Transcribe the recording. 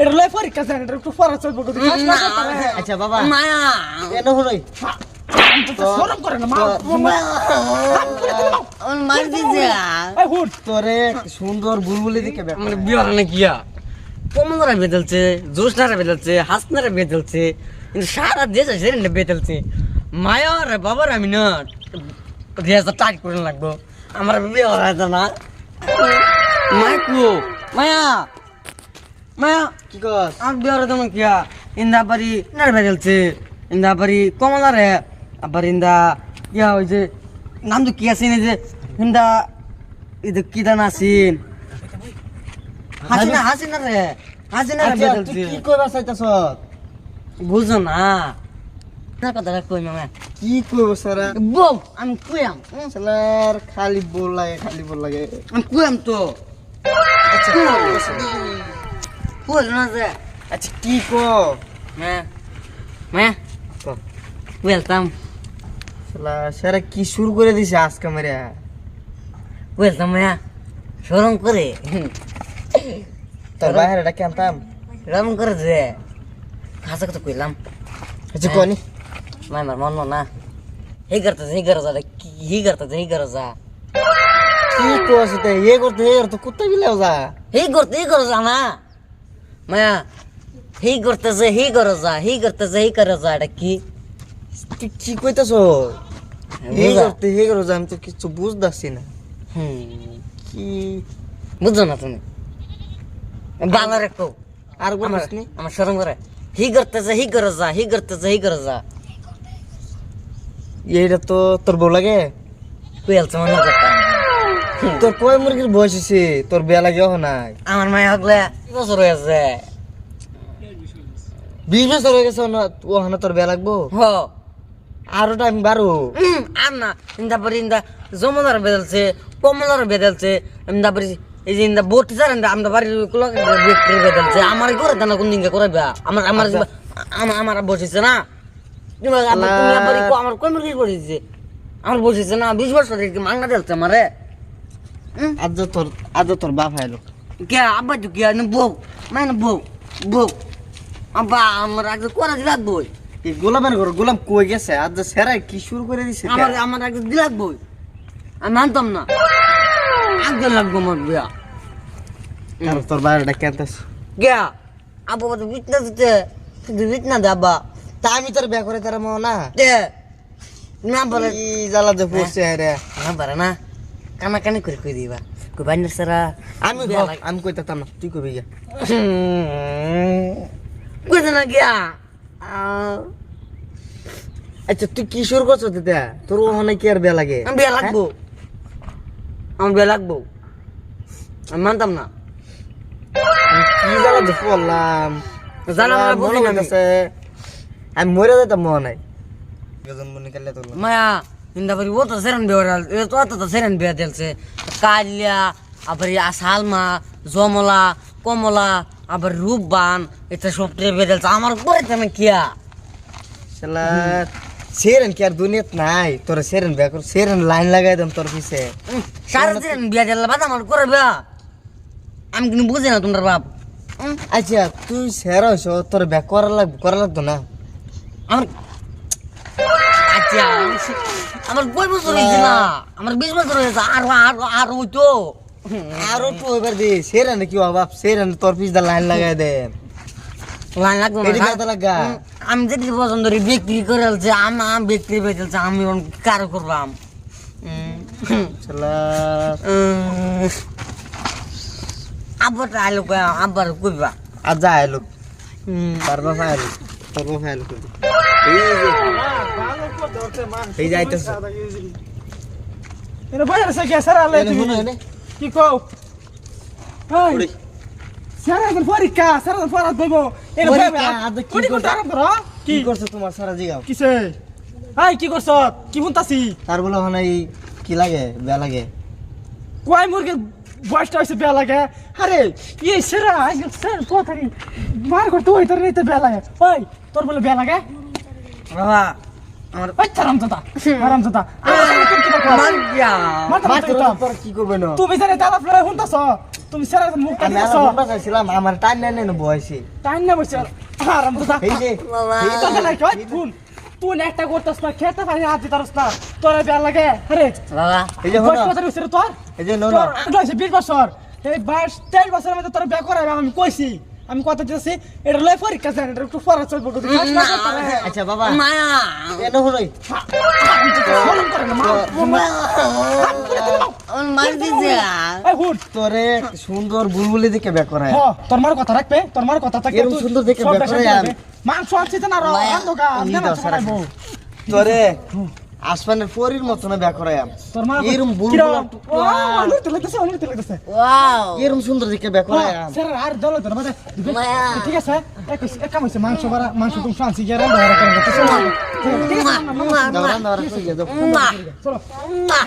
এটা লয় পরীক্ষা জানি এটা একটু পড়া চলবো কিন্তু কাজ না আচ্ছা বাবা। মায়া এন হলই তো করে না মা। মার দিছে। এই হুট। তোরে সুন্দর বুলবুলি দিকে মানে না কিয়া বেদলছে জোসনারা বেদলছে হাসনারা বেদলছে কিন্তু সারা দেশ আছে না বেদলছে মায়া রে বাবার আমি না টাইট করে লাগবো। আমার বিয়ে না। মায়া কু মায়া। মায়া কি কস? আমার বিয়ার কিয়া ইন্দা বাড়ি গেলছে। ইন্দা বাড়ি কমলা রে আবার ইন্দা ইয়া ওই যে নাম তো যে ইন্দা এই যে কি দান আসিন হাসিনা হাসিনা রে হাসিনা রে আচ্ছা, বিয়া তুই কি কইবা চাইতাছ? বুঝো না। না কথাটা কই মামা। কি কইব সারা? বল আমি কইয়াম। সালার খালি বল লাগে খালি বল লাগে। আমি কইয়াম তো। আচ্ছা না যে। আচ্ছা কি ক হ্যাঁ হ্যাঁ। ওয়েলকাম সারা কি শুরু করে দিছে আজকে মেরে ওয়েলকাম মায়া সরম করে। তোর বাইরে এটা কেনতাম রম করে যে। খাসা কথা কইলাম। আচ্ছা কোনি মাই মার মন না। হে করতে হে করে যা হি করতে হি করে যা কি তে এ করতে এ করতে কুত্তা বিলাও যা। হি করতে হি করে যা না মায়া হি করতেছে হি করে যা হি করতেছে হি করে যা এটা কি তুই কি কইতাছ হে। করতে হে করো যা আমি তো কিছু বুঝতাছি না কি বুঝছ না তুমি বাংলা রেখো আর আমার বলিস নি আমার শরম করে হি করতেছে হি করে যা হি করতেছে হি করে যা এইটা তো তোর বউ লাগে কুয়েলছে মনে করতাম তোর কয় মুরগির বয়স তোর বিয়া লাগে নাই আমার মায় হকলে বছর হয়েছে বিশ বছর হয়ে গেছে তোর বিয়া লাগবো? হ। আরও টাইম বারো উম, আর না ইন্দা পরে ইন্দা জমদার বেদলছে কমলার বেদলছে ইন্দা পরে এই যে ইন্দা বোট স্যার আমরা বাড়ির বেদলছে আমার করে দেনা কোন দিনকে করাইবা? আমার আমার আমার আমার বসেছে না। কো- বসেছে? আমার বসেছে না বিশ বছর মাংনা দেলছে আমারে। আজ তোর আজ তোর বাপ আইলো কে আব্বা তো কে না বউ মানে বউ বউ আব্বা আমার আগে করা দিলাক বই এই গোলামের ঘর গোলাম কই গেছে? আজ সেরাই কি শুরু করে দিছে? আমার আমার আগে দিলাক বই। আমি মানতাম না। আগে লাগবো আমার বিয়া তোর বাইরেটা কেনতাস গিয়া আব্বা বাবা বিটনা দিতে। শুধু বিটনা দে আব্বা। তা আমি তোর বিয়া করে তার মো না দে। না বলে কি জ্বালা যে পড়ছে রে। না পারে না। কানা কানি করে কই দিবা? বাইনের সারা আমি আমি কইতাম না তুই কবি গিয়া। কই না গিয়া। আচ্ছা তুই কি শুরু করছ দিতে তোর ওখানে কি আর বিয়া লাগে? আমি বিয়া লাগবো। আমার বিয়া লাগবো? আমি মানতাম না। কি জ্বালা যে জ্বালা আমার মানে বুঝি না আমি। মরে যেতাম মনে নাই মায়া সেরেন বিয়া এ তো তো সেরেন বিয়া দিলছে কালিয়া আবার আসালমা জমলা কমলা আবার রূপবান এটা সব বিয়া আমার করে তেমন কিয়া শালা সেরেন কি আর দুনিয়াত নাই তোর সেরেন বিয়া কর সেরেন লাইন লাগাই দাম তোর পিছে সারা দিন বিয়া দিল বাদ আমার করে বিয়া আমি কিন্তু বুঝি না তোমার বাপ আচ্ছা তুই সেরা হইছ তোর বিয়া করা লাগবে করা লাগতো না আমার আচ্ছা। আমার কয় বছর হয়েছে না। আমার বিশ বছর হয়েছে আর আর আর তো। আর একটু এবার দি সেরেন কি বাপ সেরেন তোর পিছ দা লাইন লাগাই দে। লাইন লাগবে না আমি যেটি পছন্দ করি বিক্রি করে ফেলছে। আমি বিক্রি করে ফেলছে। আমি কারও করলাম আব্বাটা আইলো আব্বার কইবা? আর যা আইলো তার বাপ আইলো। তোর বাপ আইলো এই যাইতেছ এটা বাইরে সে কে সারা আলে তুমি। কি কও? এই ওরে। সারা দিন পরীক্ষা সারা দিন পড়া দেব এটা পরীক্ষা, আজ কি কি করতে- করতে আরাম করো? কি করছ তোমার সারা জিগাও কিসে? এই কি করছ? কি শুনতাছি? তার বলে এই কি লাগে? বেয়া লাগে? কয় মুরগির বয়সটা হয়েছে বেয়া লাগে? আরে ইয়ে সেরা স্যার তো থাকি? মার করতে ওই তোর নিতে বেয়া লাগে। ওই তোর বলে বেয়া লাগে? বাবা আমার- দাদা দাদা তোর কি মান গিয়া মাথা তোর কি করবে না? তুমি জানে দাদা ফ্লোরে শুনতাছ তুমি সেরা মুখ আমি কাটিয়েছ আর বন্ধা চাইছিলাম আমার টাইম নেই নেই বয়সে। টাইম না বসে। হারাম দাদা এই যে এই তো না কই তুই তুই একটা করতাস না খেতে পারি হাত দিতারস না। তোর বিয়া লাগে। আরে বাবা এই যে বয়স হলো কত হইছে তোর? এই যে নোনা। হইছে 20 বছর। এই বাইশ তেইশ বছরের মধ্যে তোর বিয়া করাবে আমি কইছি। আমি কথা দিতেছি এটা লয় পরীক্ষা জানি এটা একটু পড়া চলবো কিন্তু কাজ না করতে হবে। আচ্ছা বাবা মায়া এনে হলোই শরম করে না, মা। আমার মার দিছে এই হুট তোরে সুন্দর বুলবুলি দিকে বেক করায় হ, তোর মার কথা রাখবে তোর মার কথা থাকে সুন্দর দেখে। যাবে। মাংস আনছি তো না র তোরে আসমানের পরীর মতো না করায় এরম বুলবুল কিরম? অনেক লাগতেছে অনেক লাগতেছে ওয়াও এরম সুন্দর দিকে হ্যাঁ, স্যার, আর দলে মাঝে ঠিক আছে এক এক কাম হইছে মাংস বাড়া মাংস তুমি ফ্রান্সি গিয়ে রান্না করেন তো চলো কই দাও চলো রান্না